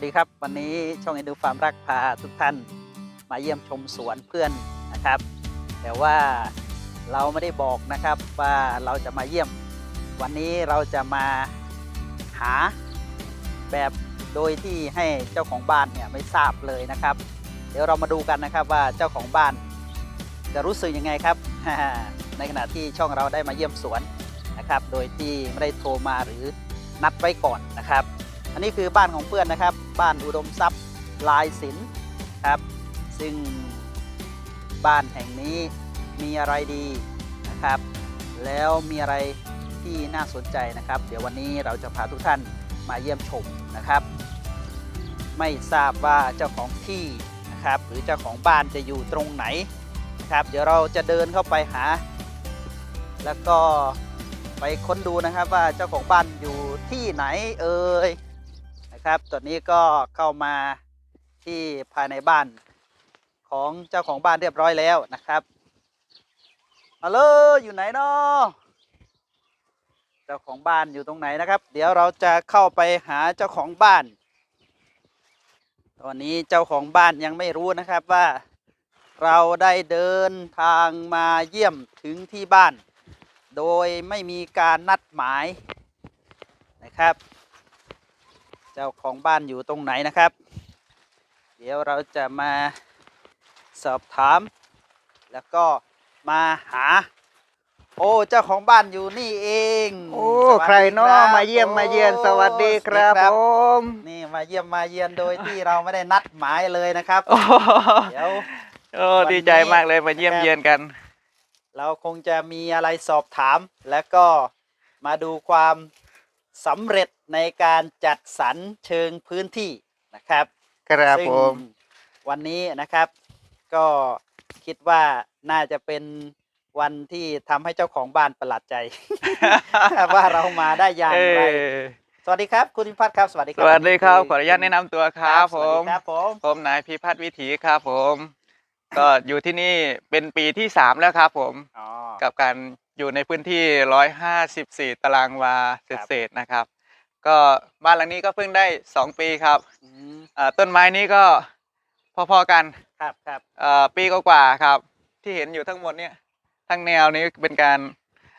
สดีครับ วันนี้ช่องเอ็นดูฟาร์มรักพาทุกท่าน มาเยี่ยมชมสวนเพื่อนนะครับ แต่ว่าเราไม่ได้บอกนะครับว่าเราจะมาเยี่ยม วันนี้เราจะมาหาแบบโดยที่ให้เจ้าของบ้านเนี่ยไม่ทราบเลยนะครับ เดี๋ยวเรามาดูกันนะครับว่าเจ้าของบ้าน จะรู้สึกยังไงครับ ในขณะที่ช่องเราได้มาเยี่ยมสวนนะครับ โดยที่ไม่ได้โทรมาหรือนัดไว้ก่อนนะครับ อันนี้คือบ้านของเพื่อนนะครับ บ้านอุดมทรัพย์ลายศิลป์ครับ ซึ่งบ้านแห่งนี้มีอะไรดีนะครับ แล้วมีอะไรที่น่าสนใจนะครับ เดี๋ยววันนี้เราจะพาทุกท่านมาเยี่ยมชมนะครับ ไม่ทราบว่าเจ้าของที่นะครับ หรือเจ้าของบ้านจะอยู่ตรงไหนนะครับ เดี๋ยวเราจะเดินเข้าไปหา แล้วก็ไปค้นดูนะครับว่าเจ้าของบ้านอยู่ที่ไหนเอ่ย นะครับตอนนี้ก็เข้ามาที่ภายในบ้านของเจ้าของบ้านเรียบร้อยแล้วนะครับฮัลโหลอยู่ไหนเนาะเจ้าของบ้านอยู่ตรงไหนนะครับ เดี๋ยวเราจะเข้าไปหาเจ้าของบ้าน ตอนนี้เจ้าของบ้านยังไม่รู้นะครับว่า เราได้เดินทางมาเยี่ยมถึงที่บ้าน โดยไม่มีการนัดหมายนะครับ เจ้าของบ้านอยู่ตรงไหนนะครับ เดี๋ยวเราจะมาสอบถาม แล้วก็มาหา โอ้เจ้าของบ้านอยู่นี่เองโอ้สวัสดีใครเนาะบมาเยี่ยมโอ้มาเยือนสวัสดีครับสวัสผดีมนี่มาเยี่ยมมาเยือนโดยที่เราไม่ได้นัดหมายเลยนะครับ โอ้เดี๋ยว โอ้วันนี้ ดีใจมากเลยมาเยี่ยมนะครับเยือนกัน เราคงจะมีอะไรสอบถาม แล้วก็มาดูความสำเร็จ ในการจัดสรรเชิงพื้นที่นะครับครับซึ่งผมวันนี้นะครับ ก็คิดว่าน่าจะเป็นวันที่ทำให้เจ้าของบ้านประหลาดใจ ว่าเรามาได้อย่างเอไรอสวัสดีครับ คุณพิพัฒน์ครับสวัสดีคสรับวัสดีครับนี่ขออนุญาตแนะนำตัวครับสผวัสม ดีครับผมผมนายพิพัฒน์วิถีครับผม ก็อยู่ที่นี่เป็นปีที่สามแล้วครับผม อ๋อ กับการอยู่ในพื้นที่ร้อยห้าสิบสี่ตารางวาครับเศษๆนะครับ ก็บ้านหลังนี้ก็เพิ่งได้สองปีครับอืมอ่าต้นไม้นี้ก็พอๆกันครับครับเอ่อปีกว่าๆครับ ที่เห็นอยู่ทั้งหมดเนี่ยทั้งแนวนี้เป็นการ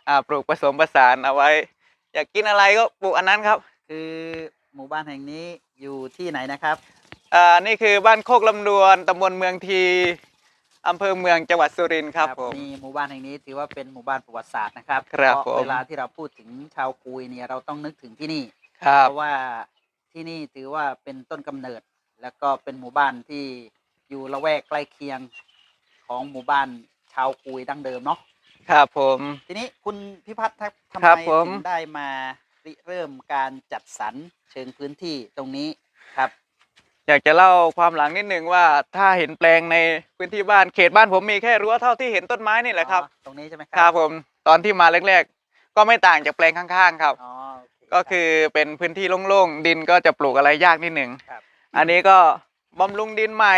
อ่าปลูกผสมผสานเอาไว้ อยากกินอะไรก็ปลูกอันนั้นครับ คือหมู่บ้านแห่งนี้อยู่ที่ไหนนะครับอ่านี่คือบ้านโคกลำดวนตำบลเมืองทีอำเภอเมืองจังหวัดสุรินทร์ครับผมนี่หมู่บ้านแห่งนี้ถือว่าเป็นหมู่บ้านประวัติศาสตร์นะครับครับเพราะผมเวลาที่เราพูดถึงชาวกุยเนี่ยเราต้องนึกถึงที่นี่ ครับเพราะว่าที่นี่ถือว่าเป็นต้นกำเนิด แล้วก็เป็นหมู่บ้านที่อยู่ละแวกใกล้เคียงของหมู่บ้านชาวกุยดั้งเดิมเนาะ ครับผม ทีนี้คุณพิพัฒน์ครับทำครับไมผม ถึงได้มาริเริ่มการจัดสรรเชิงพื้นที่ตรงนี้ครับ อยากจะเล่าความหลังนิดหนึ่งว่าถ้าเห็นแปลงในพื้นที่บ้านเขตบ้านผมมีแค่รั้วเท่าที่เห็นต้นไม้นี่แหละครับ อ๋อตรงนี้ใช่ไหมคครัรับผมตอนที่มาแรกๆ ก็ไม่ต่างจากแปลงข้างๆ ครับ อ๋อโเก็คือเป็นพื้นที่โล่งๆดินก็จะปลูกอะไรยากนิดหนึ่งครับ อันนี้ก็บำรุงดินใหม่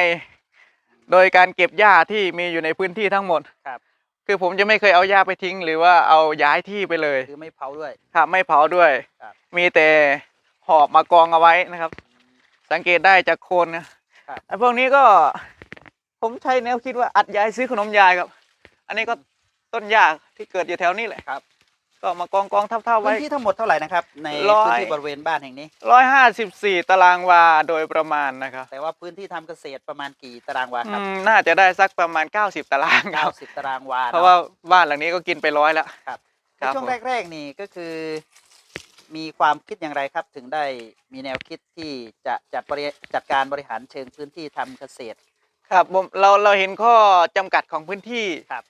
โดยการเก็บหญ้าที่มีอยู่ในพื้นที่ทั้งหมดครับ คือผมจะไม่เคยเอาหญ้าไปทิ้ง หรือว่าเอาย้ายที่ไปเลยคือไม่เผาด้วย ครับไม่เผาด้วย ครับ มีแต่หอบมากองเอาไว้นะครับ สังเกตได้จากโคนนะครับไอ้พวกนี้ก็ ผมใช้แนวคิดว่าอัดยายซื้อขนมยายครับ อันนี้ก็ต้นหญ้าที่เกิดอยู่แถวนี้แหละ ครับ ก็มากองกองๆทับๆพื้ไว้นที่ทั้งหมดเท่าไหร่นะครับ ในร้อย พื้นที่บริเวณบ้านแห่งนี้ ร้อยห้าสิบสี่ตารางวาโดยประมาณนะครับแต่ว่าพื้นที่ทำเกษตรประมาณกี่ตารางวาคอืรับมน่าจะได้สักประมาณ 90 ตารางครับ 90ตารางวาเพราะว่าบ้านหลังนี้ก็กินไปร้อยแล้วครับคในรับช่วงผม แรก ๆ นี่ก็คือ มีความคิดอย่างไรครับ ถึงได้มีแนวคิดที่จะจัดบริจัดการบริหารเชิงพื้นที่ทำเกษตร ครับผมเราเราเห็นข้อจำกัดของพื้นที่ครับ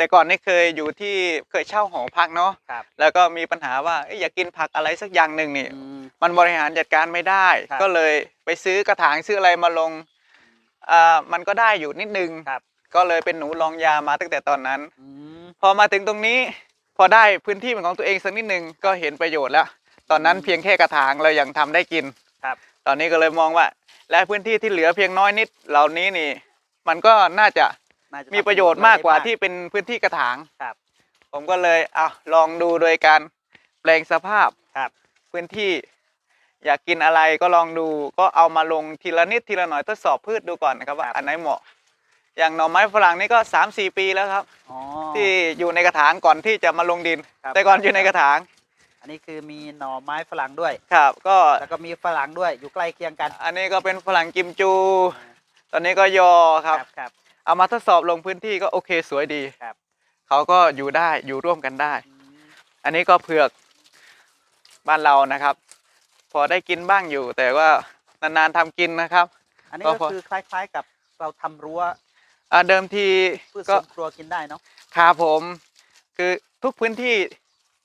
แต่ก่อนนี่เคยอยู่ที่เคยเช่าหอพักเนาะครับแล้วก็มีปัญหาว่าเอ้ยอยากกินผักอะไรสักอย่างหนึ่งนี่อืมมันบริหารจัดการไม่ได้ ครับ ก็เลยไปซื้อกระถางซื้ออะไรมาลงอ่ามันก็ได้อยู่นิดนึงครับก็เลยเป็นหนูลองยามาตั้งแต่ตอนนั้น อืม พอมาถึงตรงนี้ พอได้พื้นที่เป็นของตัวเองสักนิดนึงก็เห็นประโยชน์แล้ว ตอนนั้นเพียงแค่กระถางเรายังทำได้กินครับ ตอนนี้ก็เลยมองว่า และพื้นที่ที่เหลือเพียงน้อยนิดเหล่านี้นี่ มันก็น่าจะ น่าจมีประโยชน์มากกว่าที่เป็นพื้นที่กระถางครับ ผมก็เลยเอาลองดูโดยการแปลงสภาพครับ พื้นที่อยากกินอะไรก็ลองดูก็เอามาลงทีละนิดทีละหน่อยทดสอบพืชดูก่อนนะครับว่าครับอันไหนเหมาะ อย่างหน่อไม้ฝรั่งนี่ก็สามสี่ปีแล้วครับอ๋อที่อยู่ในกระถางก่อนที่จะมาลงดินครับแต่ก่อนครับอยู่ในกระถาง อันนี้คือมีหน่อไม้ฝรั่งด้วยครับ ก็แล้วก็มีฝรั่งด้วยอยู่ใกล้เคียงกัน อันนี้ก็เป็นฝรั่งกิมจู ตอนนี้ก็ยอครับครับ เอามาทดสอบลงพื้นที่ก็โอเคสวยดีครับ เขาก็อยู่ได้อยู่ร่วมกันได้อืมอันนี้ก็เผือกบ้านเรานะครับ พอได้กินบ้างอยู่ แต่ว่านานๆทำกินนะครับ อันนี้ก็ก็พอ คือคล้ายๆกับเราทำรั้วอ่าเดิมทีพืชสก็ วนครัวกินได้เนาะครับผมคือทุกพื้นที่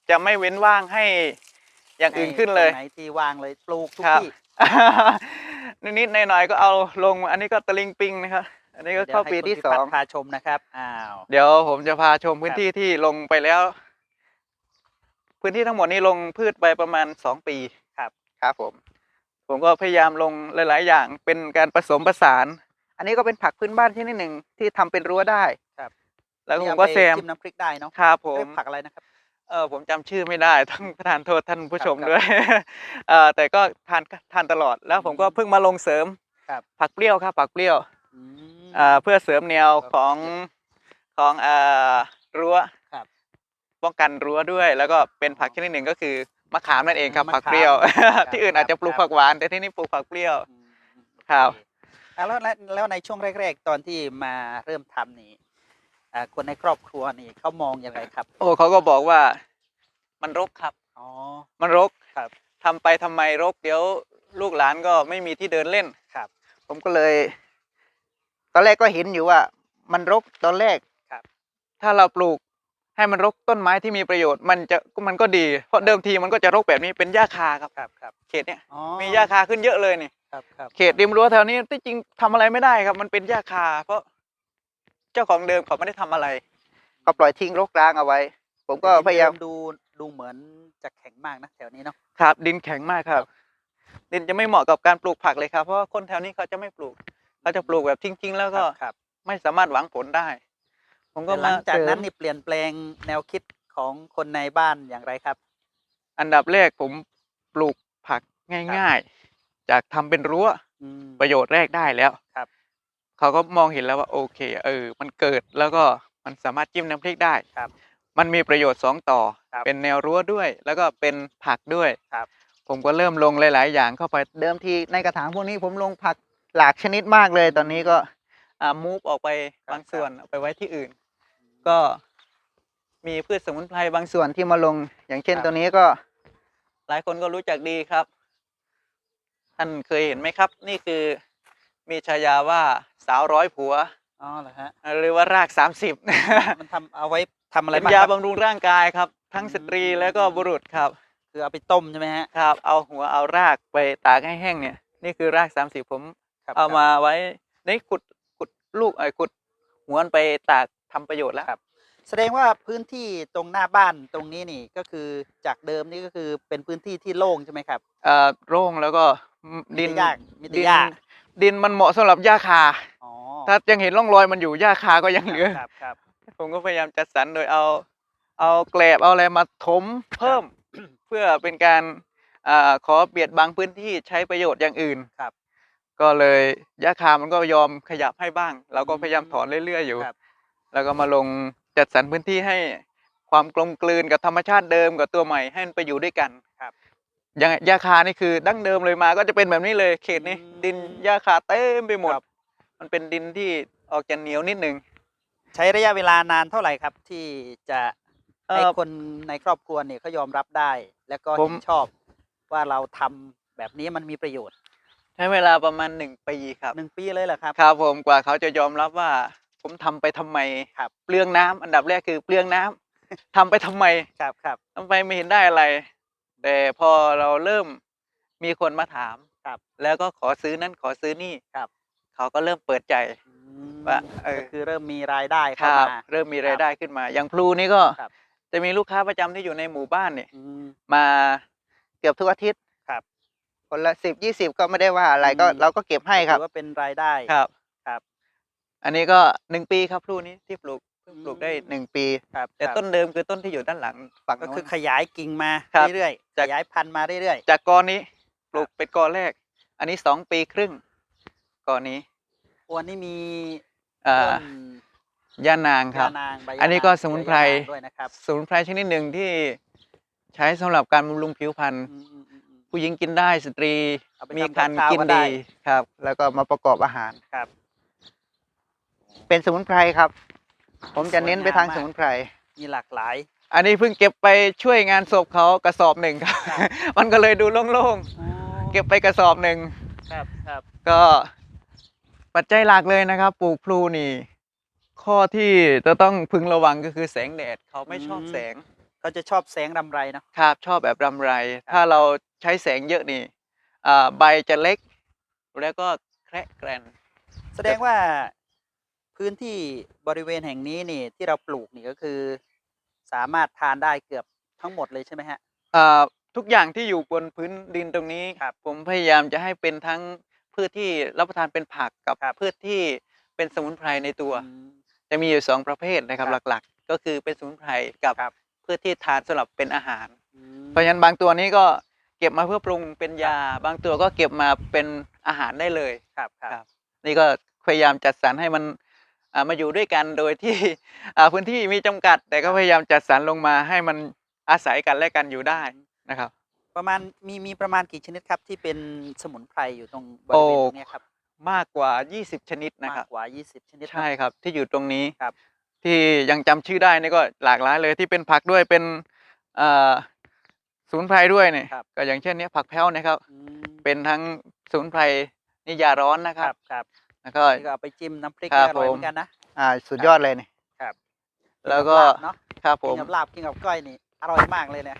จะไม่เว้นว่างให้อย่างอื่นขึ้นเลยตรงไหนที่วางเลยปลูกทุกครับ ที่ นิดๆหน่อยๆก็เอาลงอันนี้ก็ตะลิงปิงนะครับ อันนี้ก็เข้าปีที่สองพาชมนะครับอ้าวเดี๋ยวผมจะพาชมพื้นที่ที่ลงไปแล้ว พื้นที่ทั้งหมดนี้ลงพืชไปประมาณสองปีครับครับผม ผมก็พยายามลงหลาย ๆ อย่างเป็นการผสมผสาน อันนี้ก็เป็นผักพื้นบ้านที่นิดหนึ่งที่ทำเป็นรั้วได้ครับ แล้วผมนี่ก็เอาไปแซมจิ้มน้ำพริกได้เนาะครับผมเอ้ยผักอะไรนะครับเออผมจำชื่อไม่ได้ต้องประทานโทษท่านผู้ชมครับด้วยเออแต่ก็ทานทานตลอดแล้วผมก็อืมเพิ่งมาลงเสริมครับผักเปรี้ยวครับผักเปรี้ยว อืมอ่าเพื่อเสริมแนวครับของของอ่ารั้วครับ ป้องกันรั้วด้วย แล้วก็เป็นผักชนิดหนึ่งก็คือมะขามนั่นเองครับมะขามผักเปรี้ยว ครับ ที่อื่นอาจจะปลูกครับผักหวาน แต่ที่นี่ปลูกผักเปรี้ยว อืมครับโอเอะแล้วแล้วแล้วในช่วงแรก ๆ ตอนที่มาเริ่มทำนี่อ่าคนในครอบครัวนี่เขามองยังไงครับโอ้เขาก็บอกว่า มันรกครับ อ๋อ มันรกครับทำไปทำไมรก เดี๋ยวลูกหลานก็ไม่มีที่เดินเล่นครับ ผมก็เลย ตอนแรกก็เห็นอยู่ว่า มันรกตอนแรกครับ ถ้าเราปลูกให้มันรกต้นไม้ที่มีประโยชน์มันจะมันก็ดีเพราะเดิมทีมันก็จะรกแบบนี้เป็นหญ้าคาครับครับครับเขตเนี้ยอ๋อมีหญ้าคาขึ้นเยอะเลยนี่ครับครับเขตริมรั้วแถวนี้ที่จริงทำอะไรไม่ได้ครับ มันเป็นหญ้าคา เพราะเจ้าของเดิมเขาไม่ได้ทำอะไรก็ปล่อยทิ้งรกร้างเอาไว้ ผมก็พยายามดินเดิดูดูเหมือนจะแข็งมากนะแถวนี้เนาะ ครับดินแข็งมากครับ ดินจะไม่เหมาะกับการปลูกผักเลยครับ เพราะว่าคนแถวนี้เขาจะไม่ปลูก เขาจะปลูกแบบทิ้งๆ แล้วก็ครับไม่สามารถหวังผลได้ ผมก็แต่หลัมางจากนั้นเสริมนี่เปลี่ยนแปลงแนวคิดของคนในบ้านอย่างไรครับ อันดับแรกผมปลูกผักง่ายๆ จากทำเป็นรั้วอืมประโยชน์แรกได้แล้วครับเขาก็มองเห็นแล้วว่าโอเค เออ มันเกิดแล้วก็มันสามารถจิ้มน้ำพริกได้ครับ มันมีประโยชน์สองต่อครับเป็นแนวรั้วด้วย แล้วก็เป็นผักด้วยครับ ผมก็เริ่มลงหลาย ๆ อย่างเข้าไปเดิมทีในกระถางพวกนี้ผมลงผัก หลากชนิดมากเลย ตอนนี้ก็อ่ามูฟออกไปครับบางส่วนครับเอาไปไว้ที่อื่น ก็มีพืชสมุนไพรบางส่วนที่มาลง อย่างเช่นครับตัวนี้ก็ หลายคนก็รู้จักดีครับ ท่านเคยเห็นไหมครับ นี่คือมีฉายาว่าสาวร้อยผัวอ๋อเหรอฮะหรือว่ารากสามสิบมันทำเอาไว้ทำอะไรเป็นบ้างยาครับบำรุงร่างกายครับ ทั้งสตรีอืมแล้วก็บุรุษครับ คือเอาไปต้มใช่ไหมฮะครับ เอาหัวเอารากไปตากให้แห้งเนี่ย นี่คือรากสามสิบผม ครับ เอาครับมาไว้นี่ขุดขุดลูกไอ้ยขุดหัวมันไปตากทำประโยชน์แล้ว ครับ แสดงว่าพื้นที่ตรงหน้าบ้านตรงนี้นี่ก็คือจากเดิมนี่ก็คือเป็นพื้นที่ที่โล่งใช่ไหมครับเอ่อโร่งแล้วก็ดิมีนแต่หญ้ามีแต่ดินหญ้าดินมันเหมาะสำหรับหญ้าคา อ๋อถ้ายังเห็นร่องรอยมันอยู่หญ้าคาก็ยังเหลือ ครับครับ ผมก็พยายามจัดสรรโดยเอา เอาแกลบเอาอะไรมาถมเพิ่ม เพื่อเป็นการอ่าขอเบียดบังพื้นที่ใช้ประโยชน์อย่างอื่นครับ ก็เลยยะคามันก็ยอมขยับให้บ้าง เราก็อืมพยายามถอนเรื่อยๆอยู่ครับ แล้วก็มาลงจัดสรรพื้นที่ให้ความกลมกลืนกับธรรมชาติเดิมกับตัวใหม่ให้มันไปอยู่ด้วยกันครับอย่างยาคานี่คือดั้งเดิมเลยมาก็จะเป็นแบบนี้เลยเขตนี้อืมดินยาคาเต็มไปหมด ครับ มันเป็นดินที่ออกจะเหนียวนิดนึง ใช้ระยะเวลานานเท่าไหร่ครับ ที่จะเอ่ให้อคนในครอบครัวเนี่ยเขายอมรับได้ แล้วก็ผเห็มนชอบว่าเราทำแบบนี้มันมีประโยชน์ ใช้เวลาประมาณหนึ่งปีครับหนึ่งปีเลยเหรอครับ ครับผมกว่าเขาจะยอมรับว่า ผมทำไปทำไมครับเปลืองน้ำอันดับแรกคือเปลืองน้ำทำไปทำไมครับครับทำไปไม่เห็นได้อะไร แต่พอเราเริ่มมีคนมาถามครับ แล้วก็ขอซื้อนั่นขอซื้อนี่ครับ เขาก็เริ่มเปิดใจอืมว่าเออก็คือเริ่มมีรายได้คเข้ารับมาเริ่มมีครับรายได้ขึ้นมา อย่างพลูนี่ก็ครับจะมีลูกค้าประจำที่อยู่ในหมู่บ้านเนี่ยอืมมาเกือบทุกอาทิตย์ ครับคนละสิบยี่สิบก็ไม่ได้ว่าอะไรก็อืม เราก็เก็บให้ครับ ถือว่าเป็นรายได้ ครับ ครับอันนี้ก็หนึ่งปีครับพลูนี้ที่ปลูกเพิ่งปลูกได้อืม หนึ่งปี ครับแต่ครับต้นเดิมคือต้นที่อยู่ด้านหลังฝั่งก็โน้คือนขยายกิ่งมาครับ เรื่อยๆจาขกยายพันธุ์มาเรื่อย จากกอนี้ปลูกเป็นกอแรก อันนี้สองปีครึ่งกอนี้โอ้อันนี้มีเอ่อต้นย่านางครับยานางใบยาอันนี้ก็างสมุนไพรเคอยานางด้วยนะครับสมุนไพรชนิดหนึ่งที่ใช้สำหรับการบำรุงผิวพรรณ อืมอืมอืมอืม ผู้หญิงกินได้สตรีเอาไปมีทำคันกับข้าวกินก็ได้ ดีครับ แล้วก็มาประกอบอาหาร ครับ เป็นสมุนไพรครับ ผมจะเน้นไปทางสวยงามมากสมุนไพร มีหลากหลาย อันนี้เพิ่งเก็บไปช่วยงานศพเขากระสอบหนึ่งครับ ครับ มันก็เลยดูโล่งๆ เก็บไปกระสอบหนึ่ง ครับครับก็ปัจจัยหลักเลยนะครับ ปลูกพลูนี่ ข้อที่จะต้องพึงระวังก็คือแสงแดดเขาไม่ชอบแสง เขาจะชอบแสงรำไรเนาะครับชอบแบบรำไร ถ้าเราใช้แสงเยอะนี่อ่าใบจะเล็ก แล้วก็แคระแกรนแสดงว่าพื้นที่บริเวณแห่งนี้นี่ที่เราปลูกนี่ก็คือ สามารถทานได้เกือบทั้งหมดเลยใช่ไหมฮะอ่าทุกอย่างที่อยู่บนพื้นดินตรงนี้ครับผมพยายามจะให้เป็นทั้งพืชที่รับประทานเป็นผักกับครับพืชที่เป็นสมุนไพรในตัว อืม จะมีอยู่สองประเภทนะครับครับหลักๆ ก็คือเป็นสมุนไพรกับครับ พืชที่ทานสำหรับเป็นอาหารอืมเพราะฉะนั้นบางตัวนี้ก็เก็บมาเพื่อปรุงเป็นยา บางตัวก็เก็บมาเป็นอาหารได้เลยครับคครัรับบนี่ก็พยายามจัดสรรให้มันอ่ามาอยู่ด้วยกันโดยที่อ่าพื้นที่มีจำกัด แต่ก็พยายามจัดสรรลงมาให้มันอาศัยกันและกันอยู่ได้นะครับ ประมาณมีมีประมาณกี่ชนิดครับที่เป็นสมุนไพรอยู่ตรงบโอ้ริเวณตรงเนี้ยครับมากกว่า 20 ชนิดนะมาครับกกว่า 20 ชนิดเนอะใช่ครับ ที่อยู่ตรงนี้ครับ ที่ยังจำชื่อได้นี่ก็หลากหลายเลยที่เป็นผักด้วยเป็นเอ่อสมุนไพรด้วยเนี่ยครับก็อย่างเช่นเนี้ยผักแพ้วนะครับอืมเป็นทั้งสมุนไพรนี่ยาร้อนนะคครัรับบครับแล้วก็นี่ก็เอาไปจิ้มน้ำพริกครับนี่อร่อยผมเหมือนกันนะอ่าสุดยอดเลยนี่ครับ แล้วก็กินบลาบเนาะครับผกิมนกับลาบกินกับก้อยนี่อร่อยมากเลยเนี่ย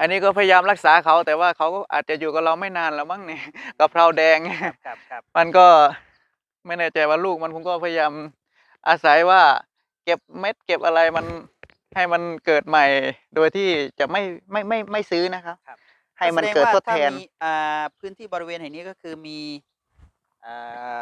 อันนี้ก็พยายามรักษาเขาแต่ว่าเขาก็อาจจะอยู่กับเราไม่นานแล้วมั้งเนี่ยกะเพราแดงครับครับครับมันก็ไม่แน่ใจว่าลูกมันผมก็พยายามอาศัยว่า เก็บเม็ดเก็บอะไรมันให้มันเกิดใหม่ โดยที่จะไม่ไม่ไม่ไม่ซื้อนะครับครับให้มันเกิดทดแทนสงว่าถ้ามีอ่าพื้นที่บริเวณแห่งนี้ก็คือมีอ่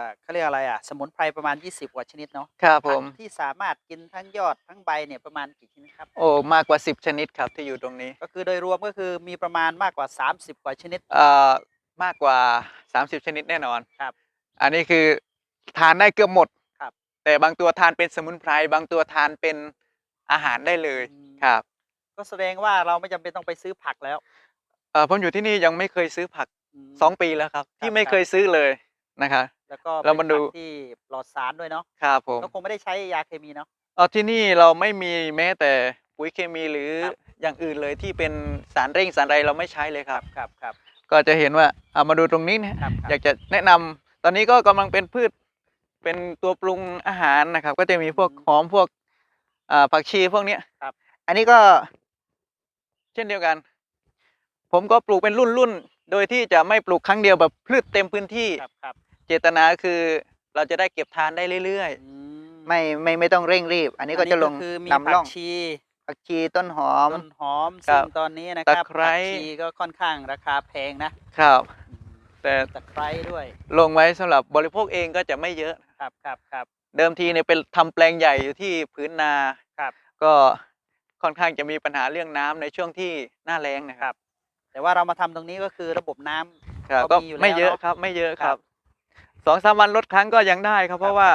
าเขาเรียกอะไรอะ สมุนไพรประมาณ 20 กว่าชนิดเนาะครับผมผักที่สามารถกินทั้งยอดทั้งใบเนี่ยประมาณกี่ชนิดครับ โอ้มากกว่าสิบชนิดครับที่อยู่ตรงนี้ ก็คือโดยรวมก็คือมีประมาณมากกว่า 30 กว่าชนิดเอ่อมากกว่าสามสิบชนิดแน่นอนครับ อันนี้คือทานได้เกือบหมดครับ แต่บางตัวทานเป็นสมุนไพรบางตัวทานเป็นอาหารได้เลยอืมครับ ก็แสดงว่าเราไม่จำเป็นต้องไปซื้อผักแล้วเอ่อผมอยู่ที่นี่ยังไม่เคยซื้อผักมสองปีแล้วครับ ที่ไม่ครับเคยซื้อเลยนะครับแล้วก็เรามาดูเป็นผักที่ปลอดสารด้วยเนาะครับผมก็คงไม่ได้ใช้ยาเคมีเนาะเออที่นี่เราไม่มีแม้แต่ปุ๋ยเคมีหรือครับอย่างอื่นเลยที่เป็นสารเร่งสารอะไรเราไม่ใช้เลยครับครับครับก็จะเห็นว่าเอามาดูตรงนี้นะครับครับอยากจะแนะนำตอนนี้ก็กำลังเป็นพืช เป็นตัวปรุงอาหารนะครับ ก็จะมีพวกอืมหอมพวกอ่าผักชีพวกเนี้ยครับ อันนี้ก็ เช่นเดียวกัน ผมก็ปลูกเป็นรุ่นรุ่นๆโดยที่จะไม่ปลูกครั้งเดียวแบบพืชเต็มพื้นที่ ครับครับเจตนาคือเราจะได้เก็บทานได้เรื่อยอืมๆ ไม่ไม่ไม่ต้องเร่งรีบ อันนี้ก็จะลงคือมีนำผัร่อกงชีผักชีต้นหอม ต้นหอมครัซึ่บงตอนนี้นะครับตะไคร้ ผักชีก็ค่อนข้างราคาแพงนะครับ อืมแต่ตะไคร้ด้วย ลงไว้สำหรับบริโภคเองก็จะไม่เยอะครับ ครับครับเดิมทีเนี่ยเป็นทำแปลงใหญ่อยู่ที่พื้นนาครับ ก็ค่อนข้างจะมีปัญหาเรื่องน้ำในช่วงที่หน้าแล้งนะครับ แต่ว่าเรามาทำตรงนี้ก็คือระบบน้ำ ครับก็ก็มีอยู่แล้วไม่เยอะเนอะครับไม่เยอะคครัรับบสองสามวันลดครั้งก็ยังได้ครับ เพครัราะบว่า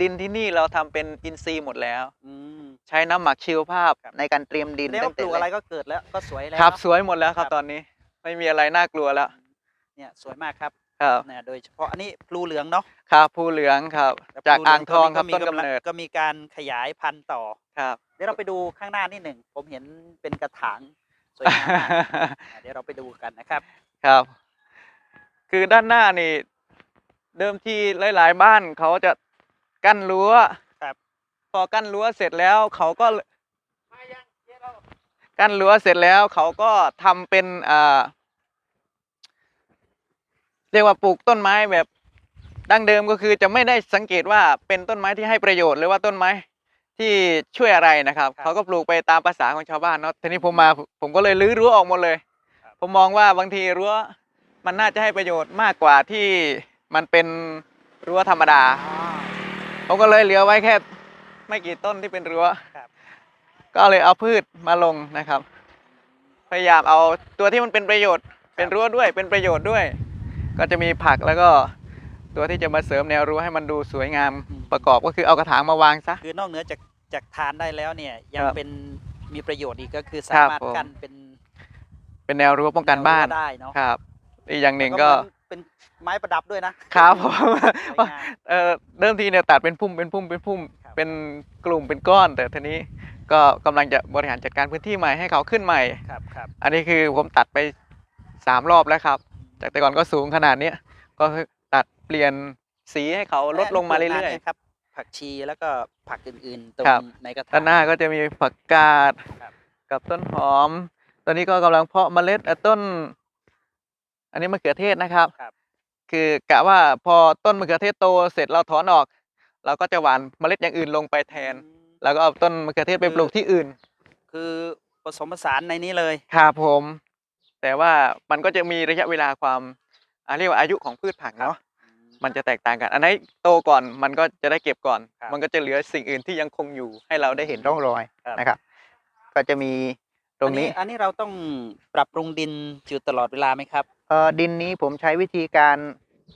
ดินที่นี่เราทำเป็นอินทรีย์หมดแล้ว อืม ใช้น้ำหมักชีวภาพครับ ในการเตรียมดินแล้วตั้งปแต่ลูกอะไรก็เกิดแล้วก็สวยแล้วครับเนอะ สวยหมดแล้วครัครับบ ตอนนี้ ไม่มีอะไรน่ากลัวแล้ว เนี่ยสวยมากครับ ครับเนี่ยโดยเฉพาะอันนี้พลูเหลืองเนาะครับภูเหลืองครับ แต่จากพลูเหลือ่างทองครับมีต้นกำเนิดก็มีการขยายพันธุ์ต่อ ครับ เดี๋ยวเราไปดูข้างหน้านิดหนึ่ง ผมเห็นเป็นกระถางสวยงามมากอะเดี๋ยวเราไปดูกันนะครับ ครับ คือด้านหน้านี่ เดิมทีหลาย ๆ บ้านเขาจะกั้นรั้วครับ พอกั้นรั้วเสร็จแล้วเขาก็กั้นรั้วเสร็จแล้วเขาก็ทำเป็นอ่า เรียกว่าปลูกต้นไม้แบบดั้งเดิมก็คือจะไม่ได้สังเกตว่าเป็นต้นไม้ที่ให้ประโยชน์หรือว่าต้นไม้ที่ช่วยอะไรนะครับครับเขาก็ปลูกไปตามภาษาของชาวบ้านเนาะทีนี้ผมมาผมก็เลยรื้อรั้วออกหมดเลยครับผมมองว่าบางทีรั้วมันน่าจะให้ประโยชน์มากกว่าที่มันเป็นรั้วธรรมดาผมก็เลยเหลือไว้แค่ไม่กี่ต้นที่เป็นรั้วครับก็เลยเอาพืชมาลงนะครับ พยายามเอาตัวที่มันเป็นประโยชน์ เป็นรั้วด้วยเป็นประโยชน์ด้วย ก็จะมีผักแล้วก็ตัวที่จะมาเสริมแนวรั้วให้มันดูสวยงามอืมประกอบก็คือเอากระถางมาวางซะ คือนอกเหนือจากจากทานได้แล้วเนี่ยยังครับเป็นมีประโยชน์อีกก็คือครัสาบมารถผม กั้นเป็นเป็นแนวรั้วป้องกันบ้านแวรั้วได้เนาะครับ อีกอย่างหนึ่งแล้วก็เหมือนเป็นไม้ประดับด้วยนะครับผม สวยงาม เอ่อเริ่มทีเนี่ยตัดเป็นพุ่มเป็นพุ่มเป็นพุ่มครับ เป็นกลุ่มเป็นก้อน แต่ทีนี้ก็กำลังจะบริหารจัดการพื้นที่ใหม่ให้เขาขึ้นใหม่ ครับครับอันนี้คือผมตัดไปสามรอบแล้วครับ จากแต่ก่อนก็สูงขนาดเนี้ยก็ตัดเปลี่ยนสีให้เขาลดลงมาเรื่และอยนี่ครับ ผักชีแล้วก็ผักอื่นๆตรงครับในกระๆถางด้านหน้าก็จะมีผักกาดครับกับต้นหอม ตอนนี้ก็กำลังเพาะเมล็ดเอ่อต้น อันนี้มะเขือเทศนะครับครับ คือกะว่าพอต้นมะเขือเทศโตเสร็จเราถอนออก เราก็จะหว่านเมล็ดอย่างอื่นลงไปแทนอืมแล้วก็เอาต้นมะเขือเทศไปคือปลูกที่อื่น คือผสมผสานในนี้เลยครับผม แต่ว่ามันก็จะมีระยะเวลาความอ่าเรียกว่าอายุของพืชผักเนาะมันจะแตกต่างกัน อันไหนโตก่อนมันก็จะได้เก็บก่อน ครับมันก็จะเหลือสิ่งอื่นที่ยังคงอยู่ให้เราได้เห็นร่องรอยครับ นะครับ ก็จะมีตรงนี้อัอันนี้เราต้องปรับปรุงดินอยู่ตลอดเวลาไหมครับเอ่อดินนี้ผมใช้วิธีการ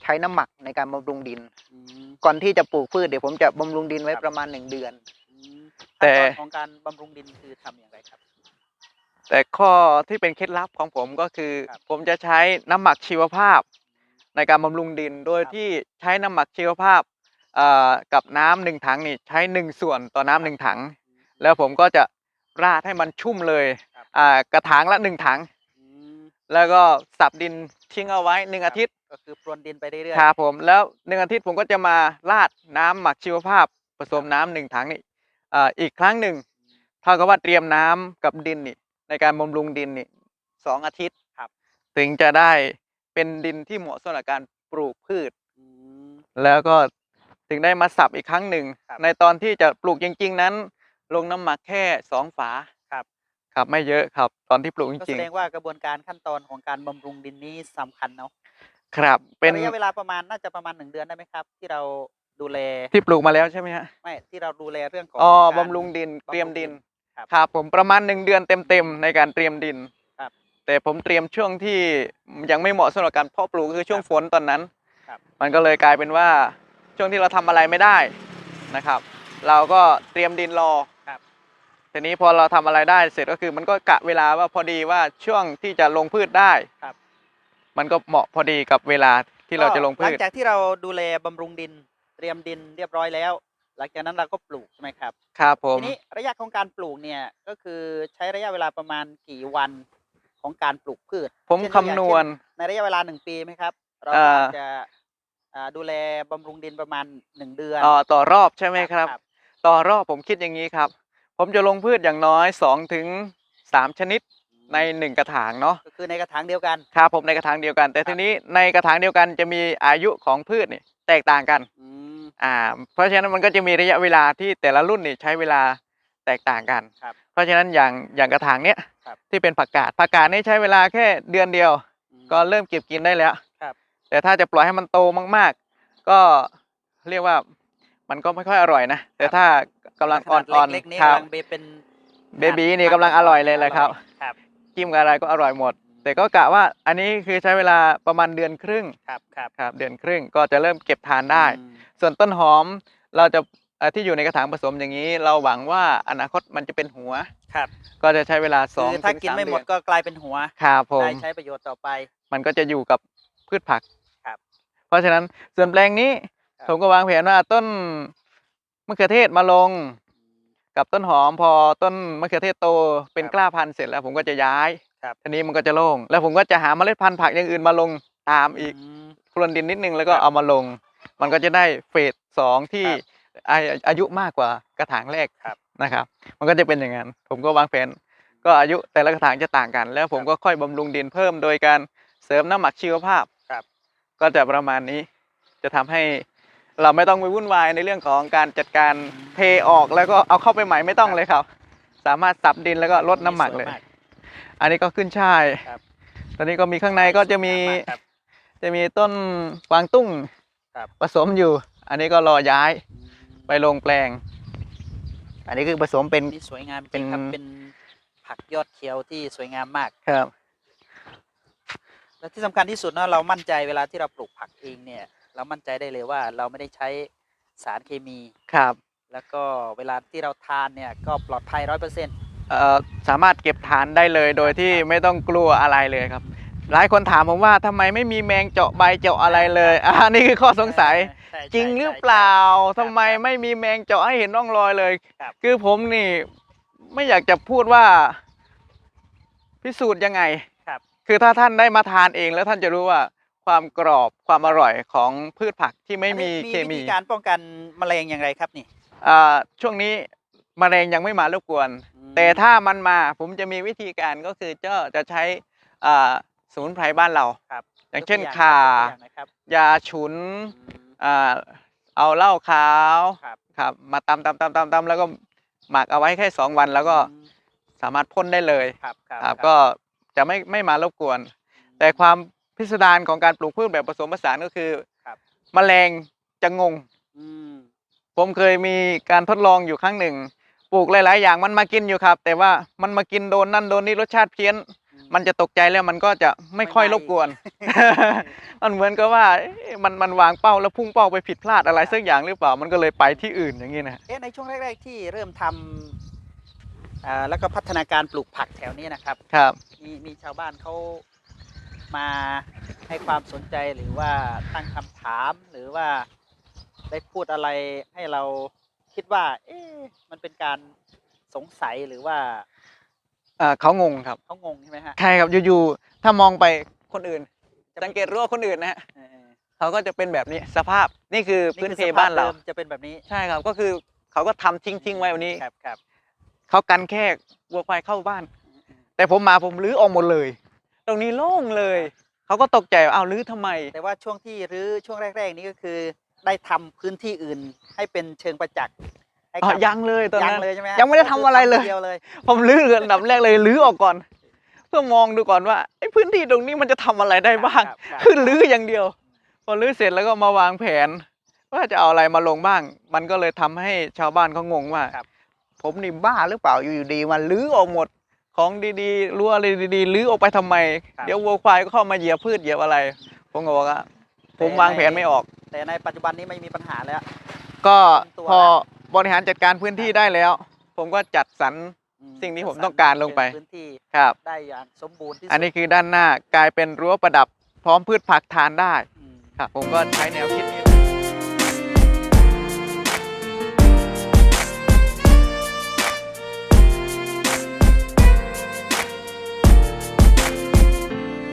ใช้น้ำหมักในการบำรุงดิน อืมก่อนที่จะปลูกพืชเดี๋ยวผมจะบำรุงดินไว้ครับประมาณหนึ่งเดือน อืมแต่ ขั้นตอนของการบำรุงดินคือทำอย่างไรครับ แต่ข้อที่เป็นเคล็ดลับของผมก็คือ ครับผมจะใช้น้ำหมักชีวภาพ ในการบำรุงดิน โดยครับที่ใช้น้ำหมักชีวภาพเอ่อกับน้ำหนึ่งถังนี่ใช้หนึ่งส่วนต่อน้ำหนึ่งถัง แล้วผมก็จะราดให้มันชุ่มเลยครับ อ่ากระถางละหนึ่งถัง อืมแล้วก็สับดินทิ้งเอาไว้หนึ่งครับอาทิตย์ก็คือพรวนดินไปเรื่อยครับผมแล้วหนึ่งอาทิตย์ผมก็จะมาราดน้ำหมักชีวภาพ ผสมน้ำหนึ่งถังนี่อ่าอีกครั้งหนึ่งเท่ากับว่าเตรียมน้ำกับดินนี่ ในการบำรุงดินนี่สองอาทิตย์ครับ ถึงจะได้เป็นดินที่เหมาะสำหรับการปลูกพืชอืมแล้วก็ถึงได้มาสับอีกครั้งหนึ่งครับในตอนที่จะปลูกจริง ๆ นั้น ลงน้ำหมักแค่สองฝาครับ ครับไม่เยอะครับ ตอนที่ปลูกจก็ริแสงดงว่ากระบวนการขั้นตอนของการบำรุงดินนี้สำคัญเนาะๆครับ เป็นระยะเวลาประมาณน่าจะประมาณหนึ่งเดือนได้ไหมครับ ที่เราดูแลที่ปลูกมาแล้วใช่ไหมฮะไม่ที่เราดูแลเรื่องของอ๋อการบำรุงดินเตรียมดิน ครับครับผมประมาณหนึ่งเดือนเต็มๆในการเตรียมดินครับ แต่ผมเตรียมช่วงที่ยังไม่เหมาะสำหรับการเพาะปลูกคือช่วงฝนตอนนั้นครับมันก็เลยกลายเป็นว่าช่วงที่เราทำอะไรไม่ได้นะครับ เราก็เตรียมดินรอครับ ทีนี้พอเราทำอะไรได้เสร็จก็คือมันก็กะเวลาว่าพอดีว่าช่วงที่จะลงพืชได้ครับ มันก็เหมาะพอดีกับเวลาที่เราจะลงหพืลังชจากที่เราดูแลบำรุงดินเตรียมดินเรียบร้อยแล้ว หลังจากนั้นเราก็ปลูกใช่ไหมครับ ครับผม ทีนี้ระยะของการปลูกเนี่ยก็คือใช้ระยะเวลาประมาณกี่วันของการปลูกพืชผมเช่นคำนวณ เช่นในระยะเวลาหนึ่งปีไหมครับ เราเอ่อ อาจจะอ่าดูแลบำรุงดินประมาณหนึ่งเดือนอ่อต่อรอบใช่ไหมครับ ต่อรอบผมคิดอย่างนี้ครับ ผมจะลงพืชอย่างน้อย2ถึง3ชนิดในหนึ่งกระถางเนาะก็คือในกระถางเดียวกัน ครับผมในกระถางเดียวกัน แต่ครับทีนี้ในกระถางเดียวกันจะมีอายุของพืชนี่แตกต่างกัน อืม อ่าเพราะฉะนั้นมันก็จะมีระยะเวลาที่แต่ละรุ่นนี่ใช้เวลาแตกต่างกัน ครับ เพราะฉะนั้นอย่างอย่างกระถางเนี้ยครับที่เป็นผักกาดผักกาดนี่ใช้เวลาแค่เดือนเดียวอืมก็เริ่มเก็บกินได้แล้วครับแต่ถ้าจะปล่อยให้มันโตมาก ๆ ก็เรียกว่ามันก็ไม่ค่อยอร่อยนะ แต่ถ้ากำลังขนาดอ่อนเล็กๆนี่ๆครับกำลังเบเป็นเบบีนี่กำลังอร่อยเลยแหละครับ ครับจิ้มกับอะไรก็อร่อยหมด แต่ก็กะว่าอันนี้คือใช้เวลาประมาณเดือนครึ่งครับครับครับเดือนครึ่งก็จะเริ่มเก็บทานได้อืมส่วนต้นหอมเราจะเอ่อที่อยู่ในกระถางผสมอย่างนี้ เราหวังว่าอนาคตมันจะเป็นหัว ครับก็จะใช้เวลาสองคือถ้าถึงกินสามไม่หมดเดือนก็กลายเป็นหัวครับผม ได้ใช้ประโยชน์ต่อไป มันก็จะอยู่กับพืชผักครับเพราะฉะนั้นส่วนแปลงนี้ครับ ผมก็วางแผนว่าต้นมะเขือเทศมาลง กับต้นหอมพอต้นมะเขือเทศโตเป็นครับกล้าพันธุ์เสร็จแล้ว ผมก็จะย้าย ครับทีนี้มันก็จะโล่ง แล้วผมก็จะหาเมล็ดพันธุ์ผักอย่างอื่นมาลงตามอีกมพรวนดินนิดนึงแล้วก็ครับเอามาลง มันก็จะได้เฟสสองที่ครับอายุอายุมากกว่ากระถางแรกครับนะครับ มันก็จะเป็นอย่างนั้น ผมก็วางแผน ก็อายุแต่ละกระถางจะต่างกัน แล้วผมก็ค่อยบำรุงดินเพิ่มโดยการเสริมน้ำหมักชีวภาพครับก็จะประมาณนี้จะทำให้เราไม่ต้องไปวุ่นวายในเรื่องของการจัดการเทออกแล้วก็เอาเข้าไปใหม่ไม่ต้องเลยครับ สามารถสับดินแล้วก็ลดน้ำหมักเลยสวา อันนี้ก็ขึ้นช่ายครับ ตอนนี้ก็มีข้างในก็จะมีสวยงาากครับ จะมีต้นกวางตุ้งครับ ผสมอยู่ อันนี้ก็รอย้ายอืมไปลงแปลง อันนี้คือผสมเป็น นี่สวยงามจเป็รินงครับเป็นผักยอดเขียวที่สวยงามมาก ครับ และที่สำคัญที่สุดเนอะเรามั่นใจเวลาที่เราปลูกผักเองเนี่ย เรามั่นใจได้เลยว่าเราไม่ได้ใช้สารเคมี ครับ แล้วก็เวลาที่เราทานเนี่ยก็ปลอดภัยร้อยเปอร์เซ็นต์เอ่อ สามารถเก็บทานได้เลยโดยที่ไม่ต้องกลัวอะไรเลยครับ หลายคนถามผมว่าทำไมไม่มีแมงเจาะใบเจาะอะไรเลยอ่านี่คือข้อสงสัยจริงหรือเปล่าทำไมไม่มีแมงเจาะให้เห็นร่องรอยเลยครับคือผมนี่ไม่อยากจะพูดว่า พิสูจน์ยังไงครับคือถ้าท่านได้มาทานเองแล้วท่านจะรู้ว่าความกรอบความอร่อยของพืชผักที่ไม่มีอันนี้เคมีวิธีการป้องกันแมลงอย่างไรครับนี่อ่าช่วงนี้ มแมลงยังไม่มารบกวนอืมแต่ถ้ามันมาผมจะมีวิธีการก็คือจะจะใช้อ่าสมุนไพรบ้านเราครับ อย่างเช่นยกตัวข่ายกตัวอย่างนะครับยาฉุนอืมอ่าเอาเหล้าขาวครับครับมาตำตำตำตำตำแล้วก็หมักเอาไว้แค่สองวันแล้วก็อืมสามารถพ่นได้เลยครับครับครับก็จะไม่ไม่มารบกวน แต่ความพิสดารของการปลูกพืชแบบผสมผสานก็คือครับแมลงจะงงอืมผมเคยมีการทดลองอยู่ครั้งหนึ่ง ปลูกหลาย ๆ อย่างมันมากินอยู่ครับ แต่ว่ามันมากินโดนนั่นโดนนี่รสชาติเพี้ยน มันจะตกใจแล้วมันก็จะไม่ค่อยรบกวน มันเหมือนกับว่าเอ๊ะมันมันวางเป้าแล้วพุ่งเป้าไปผิดพลาดอะไรสักอย่างหรือเปล่า มันก็เลยไปที่อื่นอย่างนี้นะ เอ๊ะในช่วงแรก ๆ ที่เริ่มทำอ่าแล้วก็พัฒนาการปลูกผักแถวนี้นะครับ ครับ มีมีชาวบ้านเขามาให้ความสนใจหรือว่าตั้งคำถามหรือว่าได้พูดอะไรให้เรา คิดว่า เอ๊ะมันเป็นการสงสัยหรือว่าเอ่อเขางงครับเขางงใช่ไหมฮะ ใช่ครับอยู่ๆถ้ามองไปคนอื่น สังเกตรู้ว่าคนอื่นนะฮะเออเขาก็จะเป็นแบบนี้สภาพนี่คือนี่พื้นคือเพสภบ้านเราดิมจะเป็นแบบนี้ใช่ครับก็คือเขาก็ทำทิ้งทิ้งๆไว้วันนี้ครับครับเขากันแค่วัวควายเข้าบ้านแต่ผมมาผมรื้อออกหมดเลย ตรงนี้โล่งเลย เขาก็ตกใจว่าอ้าวรื้อทำไม แต่ว่าช่วงที่รื้อช่วงแรก ๆ นี้ก็คือ ได้ทำพื้นที่อื่น ให้เป็นเชิงประจักษ์ให้อ๋อกับยังเลยตอนยังนั้นเลยใช่ไหมฮะยังไม่ได้ทำอะไรเลยก็คืทำคนเดียวเลยผมรื้ออันดับแรกเลยรื้อออกก่อน เพื่อมองดูก่อนว่าไอ้พื้นที่ตรงนี้มันจะทำอะไรได้บ้างครับครับคือรื้ออย่างเดียว พอรื้อเสร็จแล้วก็มาวางแผน ว่าจะเอาอะไรมาลงบ้าง มันก็เลยทำให้ชาวบ้านเขางงว่าครับผมนี่บ้าหรือเปล่าอยู่ๆดีมันรื้อออกหมดของดีๆรั้วอะไรดีๆรื้อออกไปทำไมครับเดี๋ยววัวควายก็เข้ามาเหยียบพืชเหยียบอะไร ผมก็บอกว่า ผมวางแผนไม่ออก แต่ในปัจจุบันนี้ไม่มีปัญหาแล้ว ก็ตัวพอบริหารจัดการพื้นที่ได้แล้ว ผมก็จัดสรรอืมสิ่งที่ผมต้องการลงไปพื้นที่ครับได้อย่างสมบูรณ์ที่สุดอันนี้คือด้านหน้ากลายเป็นรั้วประดับพร้อมพืชผักทานได้อืมครับผมก็ใช้แนวคิดนี้